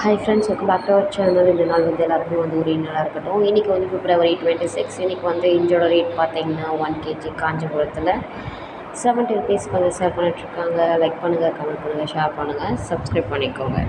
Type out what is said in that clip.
Hi friends welcome back to our channel இந்த நாள் வந்து எல்லாருக்கும் வந்து ஒரு நல்லா இருக்கட்டும். இன்றைக்கி வந்து பிப்ரவரி டுவெண்ட்டி சிக்ஸ் இன்றைக்கி வந்து இஞ்சோட ரேட் பார்த்தீங்கன்னா ஒன் கேஜி காஞ்சிபுரத்தில். செவன்ட்டி ருபீஸ்க்கு வந்து சேல் பண்ணிகிட்ருக்காங்க லைக் பண்ணுங்கள் கமெண்ட் பண்ணுங்கள் ஷேர் பண்ணுங்கள் சப்ஸ்கிரைப் பண்ணிக்கோங்க.